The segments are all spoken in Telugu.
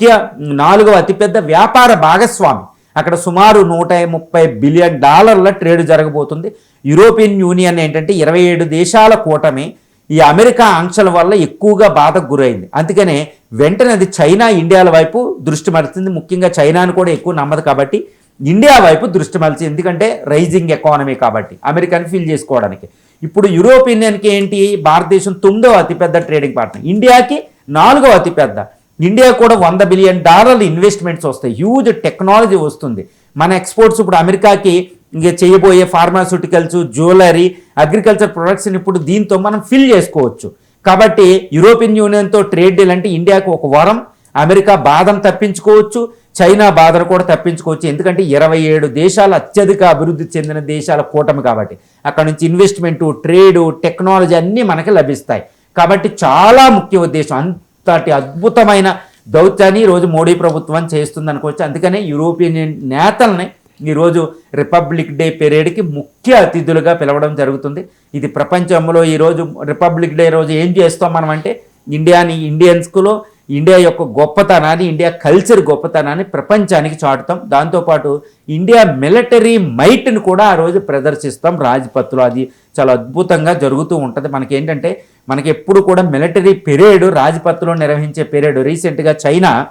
ముఖ్య నాలుగవ అతిపెద్ద వ్యాపార భాగస్వామి. అక్కడ సుమారు నూట ముప్పై బిలియన్ డాలర్ల ట్రేడ్ జరగబోతుంది. యూరోపియన్ యూనియన్ ఏంటంటే ఇరవై ఏడు దేశాల కూటమి ఈ అమెరికా ఆంక్షల వల్ల ఎక్కువగా బాధకు గురైంది. అందుకనే వెంటనే అది చైనా ఇండియాల వైపు దృష్టి మరుతుంది ముఖ్యంగా చైనాను కూడా ఎక్కువ నమ్మదు కాబట్టి ఇండియా వైపు దృష్టి మలిచి ఎందుకంటే రైజింగ్ ఎకానమీ కాబట్టి అమెరికాని ఫీల్ చేసుకోవడానికి. ఇప్పుడు యూరోపియన్కి ఏంటి? భారతదేశం తొమ్మిదవ అతిపెద్ద ట్రేడింగ్ పార్ట్నర్. ఇండియాకి నాలుగవ అతిపెద్ద. ఇండియా కూడా వంద బిలియన్ డాలర్లు ఇన్వెస్ట్మెంట్స్ వస్తాయి. హ్యూజ్ టెక్నాలజీ వస్తుంది. మన ఎక్స్పోర్ట్స్ ఇప్పుడు అమెరికాకి ఇంక చేయబోయే ఫార్మాస్యూటికల్స్ జ్యువెలరీ అగ్రికల్చర్ ప్రొడక్ట్స్ని ఇప్పుడు దీంతో మనం ఫిల్ చేసుకోవచ్చు. కాబట్టి యూరోపియన్ యూనియన్తో ట్రేడ్ డీల్ అంటే ఇండియాకు ఒక వరం అమెరికా బాధను తప్పించుకోవచ్చు చైనా బాధను కూడా తప్పించుకోవచ్చు. ఎందుకంటే ఇరవై ఏడు దేశాలు అత్యధిక అభివృద్ధి చెందిన దేశాల కూటమి కాబట్టి అక్కడ నుంచి ఇన్వెస్ట్మెంటు ట్రేడు టెక్నాలజీ అన్నీ మనకి లభిస్తాయి. కాబట్టి చాలా ముఖ్య ఉద్దేశం. అంతటి అద్భుతమైన దౌత్యాన్ని ఈరోజు మోడీ ప్రభుత్వం చేస్తుంది అనుకోవచ్చు. అందుకనే యూరోపియన్ నేతలని నేతల్ని ఈరోజు రిపబ్లిక్ డే పెరేడ్కి ముఖ్య అతిథులుగా పిలవడం జరుగుతుంది. ఇది ప్రపంచంలో ఈరోజు రిపబ్లిక్ డే రోజు ఏం చేస్తాం మనం అంటే ఇండియాని ఇండియన్స్కులో ఇండియా యొక్క గొప్పతనాన్ని ఇండియా కల్చర్ గొప్పతనాన్ని ప్రపంచానికి చాటుతాం. దాంతోపాటు ఇండియా మిలిటరీ మైట్ని కూడా ఆ రోజు ప్రదర్శిస్తాం. రాజ్పత్లో అది చాలా అద్భుతంగా జరుగుతూ ఉంటుంది. మనకి ఏంటంటే మనకి ఎప్పుడు కూడా మిలిటరీ పెరేడ్ రాజ్పథ్లో నిర్వహించే పెరేడ్ రీసెంట్గా చైనా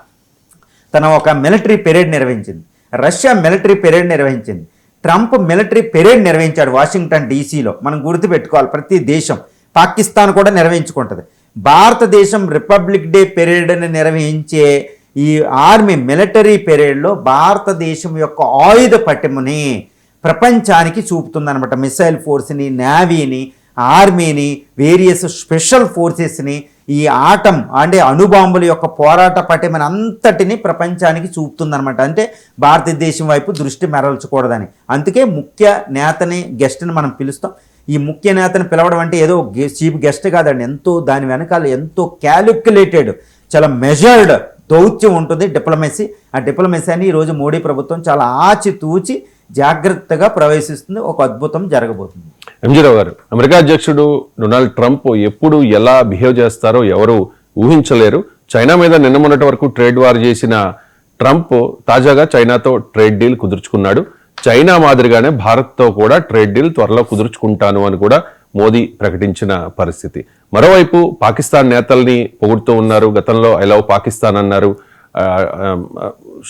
తన ఒక మిలిటరీ పెరేడ్ నిర్వహించింది. రష్యా మిలిటరీ పెరేడ్ నిర్వహించింది. ట్రంప్ మిలిటరీ పెరేడ్ నిర్వహించాడు వాషింగ్టన్ డీసీలో. మనం గుర్తుపెట్టుకోవాలి ప్రతి దేశం పాకిస్తాన్ కూడా నిర్వహించుకుంటుంది. భారతదేశం రిపబ్లిక్ డే పెరేడ్ని నిర్వహించే ఈ ఆర్మీ మిలిటరీ పెరేడ్లో భారతదేశం యొక్క ఆయుధ పటిమని ప్రపంచానికి చూపుతుందనమాట మిసైల్ ఫోర్స్ని నేవీని ఆర్మీని వేరియస్ స్పెషల్ ఫోర్సెస్ని ఈ ఆటం అంటే అణుబాంబుల యొక్క పోరాట పటిమని అంతటిని ప్రపంచానికి చూపుతుందనమాట అంటే భారతదేశం వైపు దృష్టి మెరల్చకూడదని. అందుకే ముఖ్య నేతని గెస్ట్ని మనం పిలుస్తాం. ఈ ముఖ్య నేతని పిలవడం అంటే ఏదో చీఫ్ గెస్ట్ కాదండి. ఎంతో దాని వెనకాల ఎంతో క్యాలిక్యులేటెడ్ చాలా మెజర్డ్ దౌత్యం ఉంటుంది. డిప్లొమసీ ఆ డిప్లొమసీ అని ఈరోజు మోడీ ప్రభుత్వం చాలా ఆచితూచి జాగ్రత్తగా ప్రవేశిస్తుంది ఒక అద్భుతం జరగబోతుంది. ఎంజీరావు గారు అమెరికా అధ్యక్షుడు డొనాల్డ్ ట్రంప్ ఎప్పుడు ఎలా బిహేవ్ చేస్తారో ఎవరు ఊహించలేరు. చైనా మీద నిన్న మొన్నటి వరకు ట్రేడ్ వార్ చేసిన ట్రంప్ తాజాగా చైనాతో ట్రేడ్ డీల్ కుదుర్చుకున్నాడు. చైనా మాదిరిగానే భారత్తో కూడా ట్రేడ్ డీల్ త్వరలో కుదుర్చుకుంటాను అని కూడా మోదీ ప్రకటించిన పరిస్థితి. మరోవైపు పాకిస్తాన్ నేతల్ని పొగుడుతూ ఉన్నారు. గతంలో ఐ లవ్ పాకిస్తాన్ అన్నారు.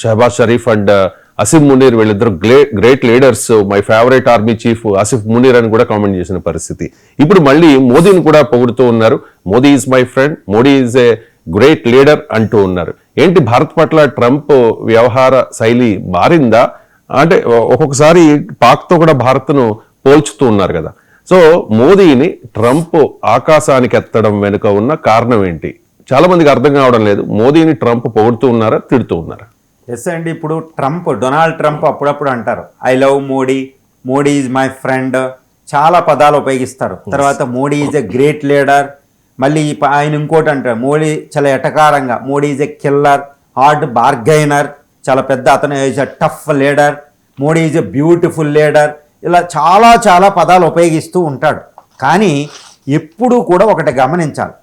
షహబాజ్ షరీఫ్ అండ్ అసిఫ్ మునీర్ వీళ్ళిద్దరు grey great leaders my favourite army chief Asif Munir అని కూడా కామెంట్ చేసిన పరిస్థితి. ఇప్పుడు మళ్ళీ మోదీని కూడా పొగుడుతూ ఉన్నారు. Modi is my friend Modi is a great leader అంటూ ఉన్నారు. ఏంటి భారత్ పట్ల ట్రంప్ వ్యవహార శైలి మారిందా? అంటే ఒక్కొక్కసారి పాక్తో కూడా భారత్ను పోల్చుతూ ఉన్నారు కదా. సో మోదీని ట్రంప్ ఆకాశానికి ఎత్తడం వెనుక ఉన్న కారణం ఏంటి? చాలా మందికి అర్థం కావడం లేదు. మోదీని ట్రంప్ పొగుడుతూ ఉన్నారా తిడుతూ ఉన్నారా? ఎస్ అండి ఇప్పుడు ట్రంప్ డొనాల్డ్ ట్రంప్ అప్పుడప్పుడు అంటారు I love Modi Modi is my friend చాలా పదాలు ఉపయోగిస్తారు. తర్వాత Modi is a great leader మళ్ళీ ఆయన ఇంకోటి అంటారు మోడీ చాలా ఎటకారంగా Modi is a killer hard bargainer చాలా పెద్ద అతను is a tough leader Modi is a beautiful leader ఇలా చాలా చాలా పదాలు ఉపయోగిస్తూ ఉంటాడు. కానీ ఎప్పుడూ కూడా ఒకటి గమనించాలి.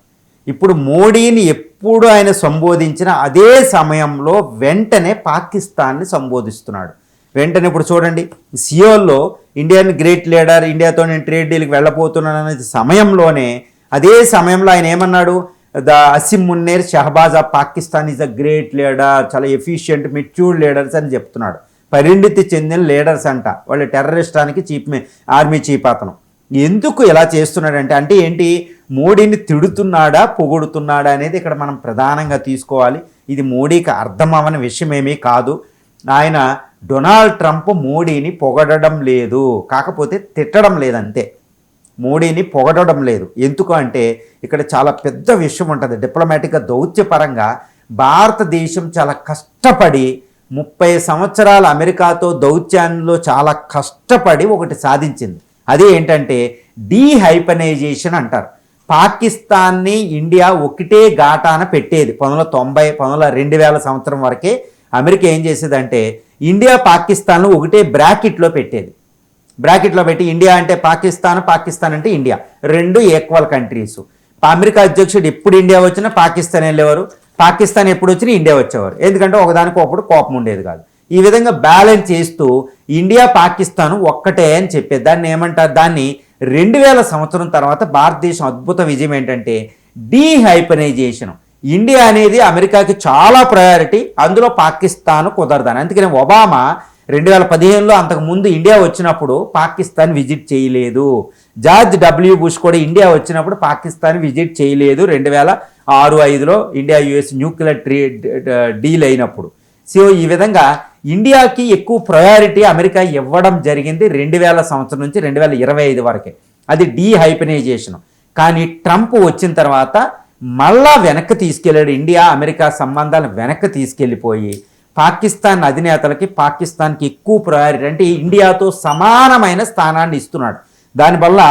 ఇప్పుడు మోడీని ఎప్పుడు ఆయన సంబోధించిన అదే సమయంలో వెంటనే పాకిస్తాన్ని సంబోధిస్తున్నాడు. వెంటనే ఇప్పుడు చూడండి సియోల్లో ఇండియన్ గ్రేట్ లీడర్ ఇండియాతో నేను ట్రేడ్ డీల్కి వెళ్ళబోతున్నాను అనే సమయంలోనే అదే సమయంలో ఆయన ఏమన్నాడు? The Asim Munir Shahbaz of Pakistan is a great leader చాలా ఎఫిషియంట్ మెచ్యూర్డ్ లీడర్స్ అని చెప్తున్నాడు. పరిణితి చెందిన లీడర్స్ అంట. వాళ్ళు టెర్రరిస్టానికి చీఫ్ మే- ఆర్మీ చీఫ్ అతను. ఎందుకు ఇలా చేస్తున్నాడంటే అంటే ఏంటి? మోడీని తిడుతున్నాడా పొగుడుతున్నాడా అనేది ఇక్కడ మనం ప్రధానంగా తీసుకోవాలి. ఇది మోడీకి అర్థం విషయమేమీ కాదు. ఆయన డొనాల్డ్ ట్రంప్ మోడీని పొగడడం లేదు. కాకపోతే తిట్టడం లేదంతే. మోడీని పొగడడం లేదు. ఎందుకు అంటే ఇక్కడ చాలా పెద్ద విషయం ఉంటుంది. డిప్లొమాటిక్గా దౌత్యపరంగా భారతదేశం చాలా కష్టపడి ముప్పై సంవత్సరాల అమెరికాతో దౌత్యాల్లో చాలా కష్టపడి ఒకటి సాధించింది. అది ఏంటంటే డీహైపనైజేషన్ అంటారు. పాకిస్తాన్ని ఇండియా ఒకటే ఘాటాన పెట్టేది. పంతొమ్మిది వందల తొంభై పంతొమ్మిది వందల రెండు వేల సంవత్సరం వరకే అమెరికా ఏం చేసేదంటే ఇండియా పాకిస్తాన్ను ఒకటే బ్రాకెట్లో పెట్టేది. బ్రాకెట్లో పెట్టి ఇండియా అంటే పాకిస్తాన్ పాకిస్తాన్ అంటే ఇండియా. రెండు ఈక్వల్ కంట్రీస్ అమెరికా అధ్యక్షుడు ఎప్పుడు ఇండియా వచ్చినా పాకిస్తాన్ వెళ్ళేవారు పాకిస్తాన్ ఎప్పుడు వచ్చినా ఇండియా వచ్చేవారు. ఎందుకంటే ఒకదానికి ఒకప్పుడు కోపం ఉండేది కాదు. ఈ విధంగా బ్యాలెన్స్ చేస్తూ ఇండియా పాకిస్తాన్ ఒక్కటే అని చెప్పేది. దాన్ని ఏమంటారు? దాన్ని రెండు వేల సంవత్సరం తర్వాత భారతదేశం అద్భుత విజయం ఏంటంటే డీహైపనైజేషన్. ఇండియా అనేది అమెరికాకి చాలా ప్రయారిటీ అందులో పాకిస్తాన్ కుదరదని. అందుకని ఒబామా రెండు వేల పదిహేనులో అంతకుముందు ఇండియా వచ్చినప్పుడు పాకిస్తాన్ విజిట్ చేయలేదు. జార్జ్ డబ్ల్యూ బుష్ కూడా ఇండియా వచ్చినప్పుడు పాకిస్తాన్ విజిట్ చేయలేదు రెండు వేల ఆరు ఐదులో India US nuclear tree deal అయినప్పుడు. సో ఈ విధంగా ఇండియాకి ఎక్కువ ప్రయారిటీ అమెరికా ఇవ్వడం జరిగింది రెండు వేల సంవత్సరం నుంచి రెండు వేల ఇరవై ఐదు వరకే. అది డీహైపనైజేషన్. కానీ ట్రంప్ వచ్చిన తర్వాత మళ్ళా వెనక్కి తీసుకెళ్ళాడు ఇండియా అమెరికా సంబంధాలు వెనక్కి తీసుకెళ్ళిపోయి పాకిస్తాన్ అధినేతలకి పాకిస్తాన్కి ఎక్కువ ప్రయారిటీ అంటే ఇండియాతో సమానమైన స్థానాన్ని ఇస్తున్నాడు. దానివల్ల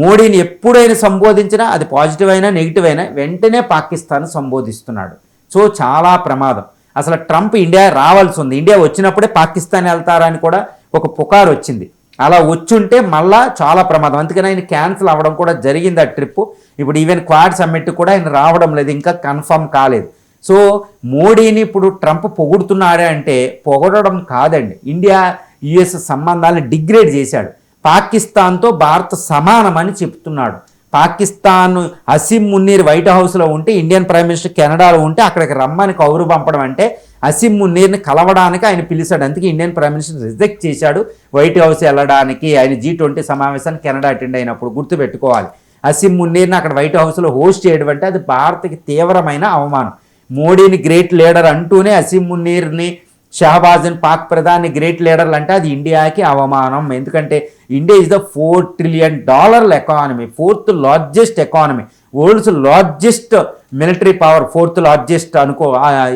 మోడీని ఎప్పుడైనా సంబోధించినా అది పాజిటివ్ అయినా నెగిటివ్ అయినా వెంటనే పాకిస్తాన్ సంబోధిస్తున్నాడు. సో చాలా ప్రమాదం. అసలు ట్రంప్ ఇండియా రావాల్సి ఉంది. ఇండియా వచ్చినప్పుడే పాకిస్తాన్ వెళ్తారని కూడా ఒక పుకారు వచ్చింది. అలా వచ్చుంటే మళ్ళా చాలా ప్రమాదం. అందుకని ఆయన క్యాన్సిల్ అవ్వడం కూడా జరిగింది ఆ ట్రిప్ ఇప్పుడు ఈవెన్ క్వాడ్ సమ్మిట్ కూడా ఆయన రావడం లేదు. ఇంకా కన్ఫర్మ్ కాలేదు. సో మోడీని ఇప్పుడు ట్రంప్ పొగుడుతున్నాడే అంటే పొగడడం కాదండి. ఇండియా యుఎస్ సంబంధాలను డిగ్రేడ్ చేశాడు. పాకిస్తాన్తో భారత్ సమానమని చెప్తున్నాడు. పాకిస్తాన్ అసీం మున్నీర్ వైట్ హౌస్లో ఉంటే ఇండియన్ ప్రైమ్ మినిస్టర్ కెనడాలో ఉంటే అక్కడికి రమ్మని కౌరు పంపడం అంటే అసీం మున్నీర్ని కలవడానికి ఆయన పిలిచాడు. అందుకే ఇండియన్ ప్రైమ్ మినిస్టర్ రిజెక్ట్ చేశాడు. వైట్ హౌస్ వెళ్ళడానికి ఆయన జీ ట్వంటీ సమావేశాన్ని కెనడా అటెండ్ అయినప్పుడు గుర్తుపెట్టుకోవాలి. అసీం మున్నీర్ని అక్కడ వైట్ హౌస్లో హోస్ట్ చేయడం అంటే అది భారత్కి తీవ్రమైన అవమానం. మోడీని గ్రేట్ లీడర్ అంటూనే అసీం మున్నీర్ని షహబాజన్ పాక్ ప్రధాని గ్రేట్ లీడర్లు అంటే అది ఇండియాకి అవమానం. ఎందుకంటే India is the four trillion డాలర్ల economy fourth largest economy world's largest military power fourth largest అనుకో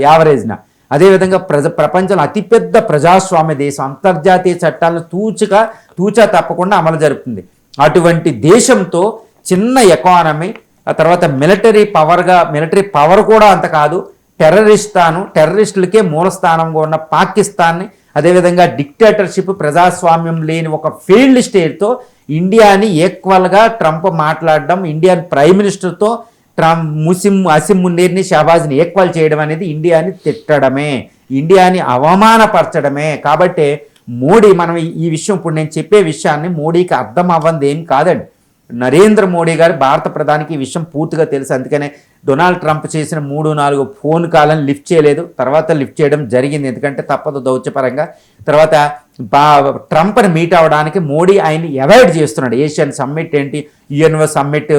యావరేజ్న అదేవిధంగా ప్రజ ప్రపంచంలో అతిపెద్ద ప్రజాస్వామ్య దేశం అంతర్జాతీయ చట్టాలను తూచుగా తూచా తప్పకుండా అమలు జరుపుతుంది. అటువంటి దేశంతో చిన్న ఎకానమీ ఆ తర్వాత మిలిటరీ పవర్గా మిలిటరీ పవర్ కూడా అంత కాదు. టెర్రరిస్టాను టెర్రరిస్టులకే మూల స్థానంగా ఉన్న పాకిస్తాన్ని అదేవిధంగా డిక్టేటర్షిప్ ప్రజాస్వామ్యం లేని ఒక ఫీల్డ్ స్టేట్తో ఇండియాని ఈక్వల్గా ట్రంప్ మాట్లాడడం ఇండియన్ ప్రైమ్ మినిస్టర్తో ట్రంప్ ముసిం అసిం మున్నీర్ని షహబాజ్ని ఈక్వల్ చేయడం అనేది ఇండియాని తిట్టడమే ఇండియాని అవమానపరచడమే. కాబట్టి మోడీ మనం ఈ- ఈ విషయం ఇప్పుడు నేను చెప్పే విషయాన్ని మోడీకి అర్థం అవ్వంది ఏం కాదండి. నరేంద్ర మోడీ గారు భారత ప్రధానికి ఈ విషయం పూర్తిగా తెలుసు. అందుకనే డొనాల్డ్ ట్రంప్ చేసిన మూడు నాలుగు ఫోన్ కాలను లిఫ్ట్ చేయలేదు. తర్వాత లిఫ్ట్ చేయడం జరిగింది. ఎందుకంటే తప్పదు దౌత్యపరంగా. తర్వాత బా ట్రంప్ని మీట్ అవ్వడానికి మోడీ ఆయన్ని అవాయిడ్ చేస్తున్నాడు. ఏషియన్ సమ్మిట్ ఏంటి? యుఎన్ఓ సమ్మిట్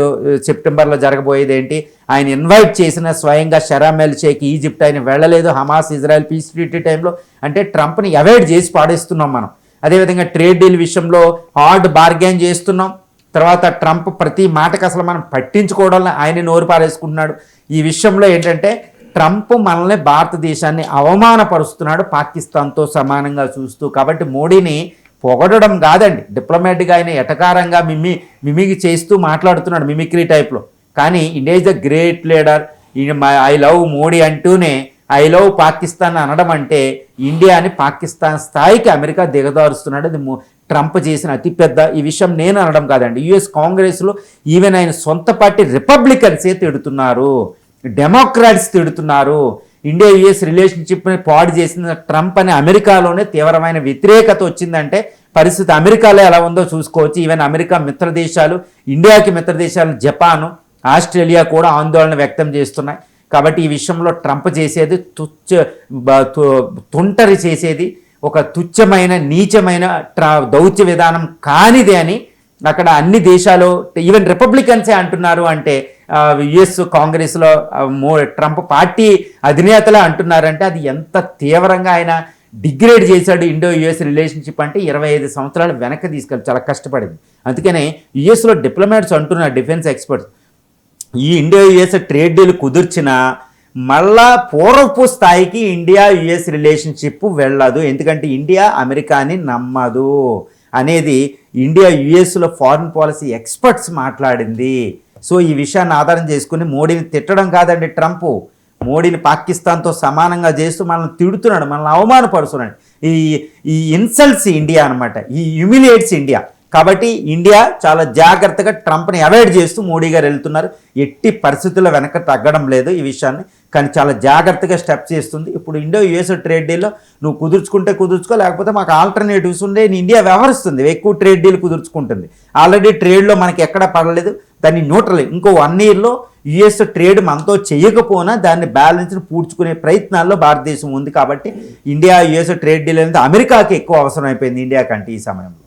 సెప్టెంబర్లో జరగబోయేది ఏంటి? ఆయన ఇన్వైట్ చేసిన స్వయంగా షరామెల్ షేక్ ఈజిప్ట్ ఆయన వెళ్ళలేదు. హమాస్ ఇజ్రాయెల్ పీస్ ట్రీటీ టైంలో. అంటే ట్రంప్ని అవాయిడ్ చేసి పాడేస్తున్నాం మనం. అదేవిధంగా ట్రేడ్ డీల్ విషయంలో హార్డ్ బార్గెన్ చేస్తున్నాం. తర్వాత ట్రంప్ ప్రతి మాటకు అసలు మనం పట్టించుకోవడంలో ఆయన నోరు పారేసుకుంటున్నాడు. ఈ విషయంలో ఏంటంటే ట్రంప్ మనల్ని భారతదేశాన్ని అవమానపరుస్తున్నాడు పాకిస్తాన్తో సమానంగా చూస్తూ. కాబట్టి మోడీని పొగడడం కాదండి. డిప్లొమాటిక్గా ఆయన ఎటకారంగా మిమి మిమికి చేస్తూ మాట్లాడుతున్నాడు మిమిక్రీ టైప్లో. కానీ India is the great leader. I love Modi అంటూనే ఐ లవ్ పాకిస్తాన్ అనడం అంటే ఇండియాని పాకిస్తాన్ స్థాయికి అమెరికా దిగదారుస్తున్నాడు. అది ట్రంప్ చేసిన అతిపెద్ద ఈ విషయం నేను అనడం కాదండి. యుఎస్ కాంగ్రెస్లో ఈవెన్ ఆయన సొంత పార్టీ రిపబ్లికన్సే తిడుతున్నారు. డెమోక్రాట్స్ తిడుతున్నారు. ఇండియా యుఎస్ రిలేషన్షిప్ని పాడు చేసిన ట్రంప్ అనే అమెరికాలోనే తీవ్రమైన వ్యతిరేకత వచ్చిందంటే పరిస్థితి అమెరికాలో ఎలా ఉందో చూసుకోవచ్చు. ఈవెన్ అమెరికా మిత్ర దేశాలు ఇండియాకి మిత్ర దేశాలు జపాను ఆస్ట్రేలియా కూడా ఆందోళన వ్యక్తం చేస్తున్నాయి. కాబట్టి ఈ విషయంలో ట్రంప్ చేసేది తుచ్చ తు- తుంటరి చేసేది ఒక తుచ్చమైన నీచమైన ట్రా దౌత్య విధానం కానిదే అని అక్కడ అన్ని దేశాలు ఈవెన్ రిపబ్లికన్సే అంటున్నారు అంటే యుఎస్ కాంగ్రెస్లో మో ట్రంప్ పార్టీ అధినేతలే అంటున్నారంటే అది ఎంత తీవ్రంగా ఆయన డిగ్రేడ్ చేశాడు ఇండో యుఎస్ రిలేషన్షిప్ అంటే ఇరవై ఐదు సంవత్సరాలు వెనక్కి తీసుకెళ్ళి చాలా కష్టపడింది. అందుకనే యుఎస్లో డిప్లొమాట్స్ అంటున్నారు డిఫెన్స్ ఎక్స్పర్ట్స్. ఈ ఇండో యుఎస్ ట్రేడ్ డీల్ కుదిర్చిన మళ్ళా పూర్వపు స్థాయికి ఇండియా యుఎస్ రిలేషన్షిప్ వెళ్ళదు. ఎందుకంటే ఇండియా అమెరికాని నమ్మదు అనేది ఇండియా యుఎస్లో ఫారిన్ పాలసీ ఎక్స్పర్ట్స్ మాట్లాడింది. సో ఈ విషయాన్ని ఆధారం చేసుకుని మోడీని తిట్టడం కాదండి ట్రంప్. మోడీని పాకిస్తాన్తో సమానంగా చేస్తూ మనల్ని తిడుతున్నాడు మనల్ని అవమానపరుస్తున్నాడు. ఈ ఈ ఇన్సల్ట్స్ ఇండియా అనమాట ఈ హ్యూమిలియేట్స్ ఇండియా. కాబట్టి ఇండియా చాలా జాగ్రత్తగా ట్రంప్ని అవాయిడ్ చేస్తూ మోడీ గారు వెళ్తున్నారు. ఎట్టి పరిస్థితుల్లో వెనక తగ్గడం లేదు ఈ విషయాన్ని. కానీ చాలా జాగ్రత్తగా స్టెప్స్ చేస్తుంది. ఇప్పుడు ఇండియా యుఎస్ ట్రేడ్ డీల్లో నువ్వు కుదుర్చుకుంటే కుదుర్చుకో లేకపోతే మాకు ఆల్టర్నేటివ్స్ ఉండే ఇండియా వ్యవహరిస్తుంది. ఎక్కువ ట్రేడ్ డీల్ కుదుర్చుకుంటుంది. ఆల్రెడీ ట్రేడ్లో మనకి ఎక్కడ పడలేదు. దాన్ని న్యూట్రల్ ఇంకో వన్ ఇయర్లో యుఎస్ ట్రేడ్ మనతో చేయకపోయినా దాన్ని బ్యాలెన్స్ని పూడ్చుకునే ప్రయత్నాల్లో భారతదేశం ఉంది కాబట్టి ఇండియా యుఎస్ ట్రేడ్ డీల్ అనేది అమెరికాకి ఎక్కువ అవసరం అయిపోయింది ఇండియా కంటే ఈ సమయంలో.